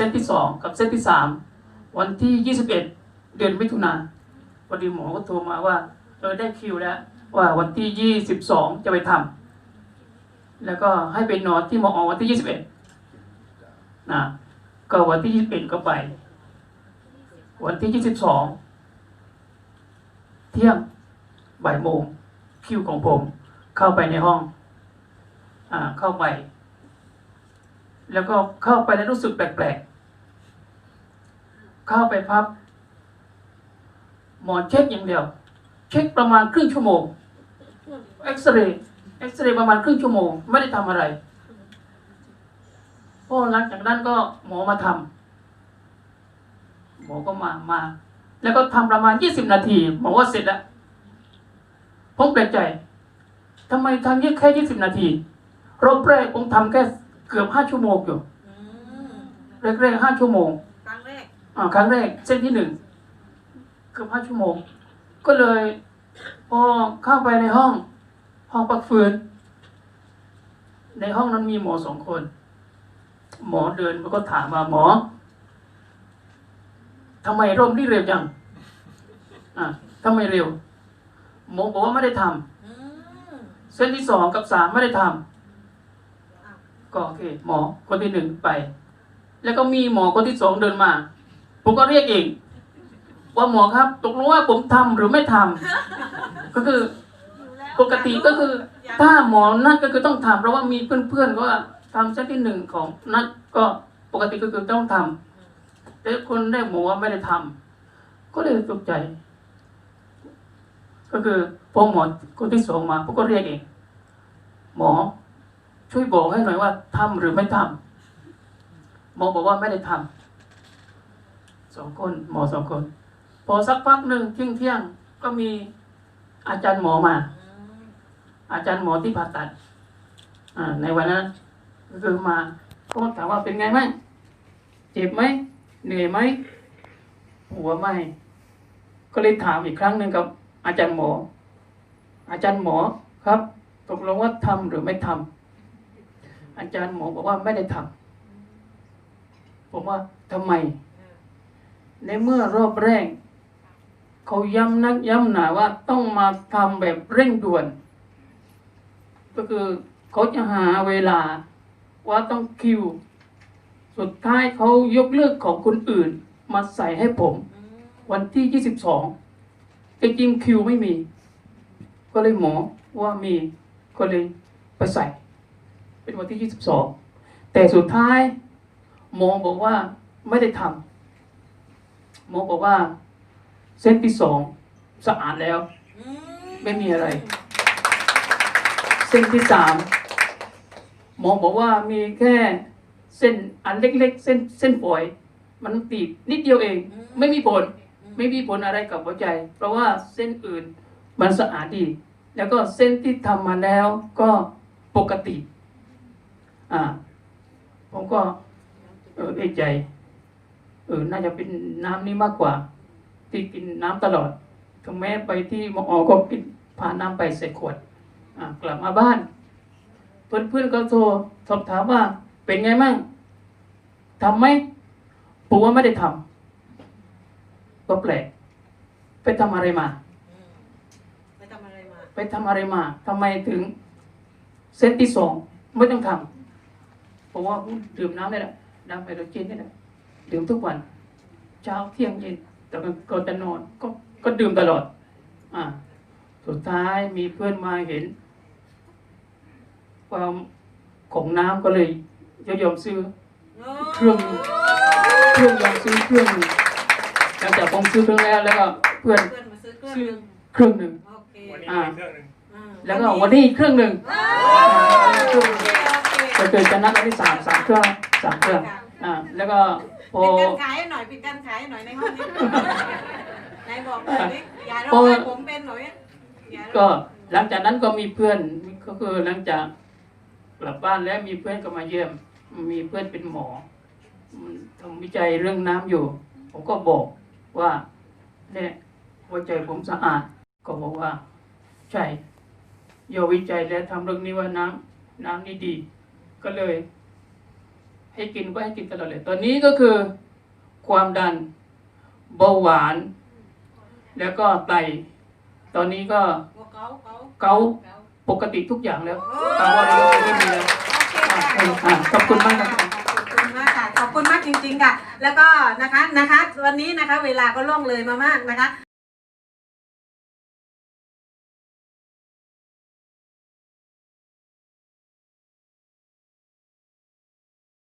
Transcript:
ซตที่สองกับเซตที่สามวันที่ยี่สิบเอ็ดเดือนมิถุนาพอดีหมอก็โทรมาว่าเออได้คิวแล้ว ว่าวันที่ยี่สิบสองจะไปทำแล้วก็ให้ไปนอนที่มอวันที่ยี่สิบเอ็ดนะก็วันที่ยี่สิบเอ็ดก็ไป วันที่ยี่สิบสองเที่ยงบ่ายโมงคิวของผม เข้าไปในห้อง อ่าเข้าไป แล้วก็เข้าไปแล้วรู้สึกแปลกๆ เข้าไปพับ หมอเช็คอย่างเดียว เช็คประมาณครึ่งชั่วโมงเอ็กซเรย์เอ็กซเรย์ประมาณครึ่งชั่วโมง ไม่ได้ทำอะไรพอหลังจากนั้นก็หมอมาทำหมอก็มามา แล้วก็ทำประมาณยี่สิบนาที หมอว่าเสร็จแล้วผมแปลกใจทำไมทำแค่แค่ยี่สิบนาทีรอบแรกผมทำแค่เกือบห้าชั่วโมงอยู่อืมแรกๆห้าชั่วโมง ครั้งแรกอ่าครั้งแรกเส้นที่หนึ่งเกือบห้าชั่วโมง ก็เลย พอเข้าไปในห้อง ห้องปักฟืน ในห้องนั้นมีหมอสองคน หมอเดินมาก็ถามว่าหมอทำไมร่มนี่เร็วจังอ่าทำไมเร็ว หมอบอกว่าไม่ได้ทำอืมเส้นที่สองกับสามไม่ได้ทำอ้าวก็โอเค หมอคนที่หนึ่งไป แล้วก็มีหมอคนที่สองเดินมา ผมก็เรียกเองว่าหมอครับ ตกลงว่าผมทำหรือไม่ทำก็คือปกติก็คือ ถ้าหมอนั่นก็คือต้องทำเพราะว่ามีเพื่อนๆก็ว่าทำเซตที่หนึ่งของนัดก็ปกติก็คือต้องทำแต่คนได้หมอว่าไม่ได้ทำก็เลยตกใจ ก็คือพอหมอคนที่สองมาผมก็เรียกเองหมอ ช่วยบอกให้หน่อยว่าทำหรือไม่ทำหมอบอกว่าไม่ได้ทำ สองคน หมอสองคน พอสักพักหนึ่งเที่ยงเที่ยงก็มีอาจารย์หมอมา อาจารย์หมอที่ผ่าตัดอในวันนั้นก็คือมาก็ถามว่าเป็นไงบ้างเจ็บไหมเหนื่อยไหมหัวไหมก็เลยถามอีกครั้งหนึ่งกับ อาจารย์หมอ อาจารย์หมอครับตกลงว่าทำหรือไม่ทำอาจารย์หมอบอกว่าไม่ได้ทำผมว่าทำไม ในเมื่อรอบแรก เขาย้ำนักย้ำหนาว่าต้องมาทำแบบเร่งด่วน ก็คือเขาจะหาเวลาว่าต้องคิว สุดท้ายเขายกเลิกของคนอื่น มาใส่ให้ผม วันที่ยี่สิบสองจริงคิวไม่มี ก็เลยหมอว่ามีก็เลยไปใส่ เป็นวันที่ยี่สิบสองแต่สุดท้ายหมอบอกว่าไม่ได้ทำ หมอบอกว่า เส้นที่สองสะอาดแล้วอืไม่มีอะไร เส้นที่สามหมอบอกว่ามีแค่เส้นอันเล็กๆ เส้นเส้นฝอย มันตีบนิดเดียวเอง ไม่มีผล ไม่มีผลอะไรกับหัวใจ เพราะว่าเส้นอื่นมันสะอาดดี แล้วก็เส้นที่ทำมาแล้วก็ปกติ อ่า ผมก็เออเอกใจ เออน่าจะเป็นน้ำนี้มากกว่า ที่กินน้ำตลอดถึงแม้ไปที่มอก็กินพาน้ำไปใส่ขวดอ่ากลับมาบ้าน เพื่อนๆก็โทรสอบถามว่าเป็นไงมั่งทำไหมผมว่าไม่ได้ทำก็แปลกไปทำอะไรมาอืมไปทำอะไรมา ไปทำอะไรมาทำไมถึงเซตที่สองไม่ต้องทำผมว่าดื่มน้ำได้แล้วน้ำไฮโดรเจนได้แล้ว ดื่มทุกวัน เช้าเที่ยงเย็นแต่ก่อนจะนอน ก็ก็ดื่มตลอด อ่า สุดท้ายมีเพื่อนมาเห็น ความของน้ำก็เลยยอมซื้อ เครื่องเครื่องยอมซื้อเครื่องหนึ่งหลังจากผมซื้อเครื่องแล้วแล้วก็เพื่อนเพื่อนมาซื้อเครื่องซื้อหนึงเครื่องหนึ่งโอเควันนี้อ่ามีเครื่องหนึ่งอืมแล้วก็วันนี้อีกเครื่องหนึ่งว้าวโอเคโอเคก็คือจะนัดวันที่สามสามเครื่องสามเครื่องอ่าแล้วก็ พอปิดการขายให้หน่อยปิดการขายให้หน่อยในห้องนี้ไหนบอกหน่อยดิอย่าร้องให้ผมเป็นหน่อยอย่าร้องก็หลังจากนั้นก็มีเพื่อนก็คือหลังจากกลับบ้านแล้วมีเพื่อนก็มาเยี่ยม มีเพื่อนเป็นหมอทำวิจัยเรื่องน้ำอยู่ ผมก็บอกว่าเนี่ยหัวใจผมสะอาด ก็บอกว่า ใช่โยวิจัยแล้วทำเรื่องนี้ว่าน้ำน้ำนี่ดี ก็เลย ให้กินก็ให้กินตลอดเลย ตอนนี้ก็คือความดันเบาหวาน แล้วก็ไต ตอนนี้ก็โอ้เกาเกาเกาเกาปกติทุกอย่างแล้วโอ้เกาอะไรก็ไม่มีแล้วอะขอบคุณมากครับขอบคุณมากค่ะขอบคุณมากจริงๆค่ะ แล้วก็นะคะนะคะ วันนี้นะคะ เวลาก็ล่วงเลยมามากนะคะ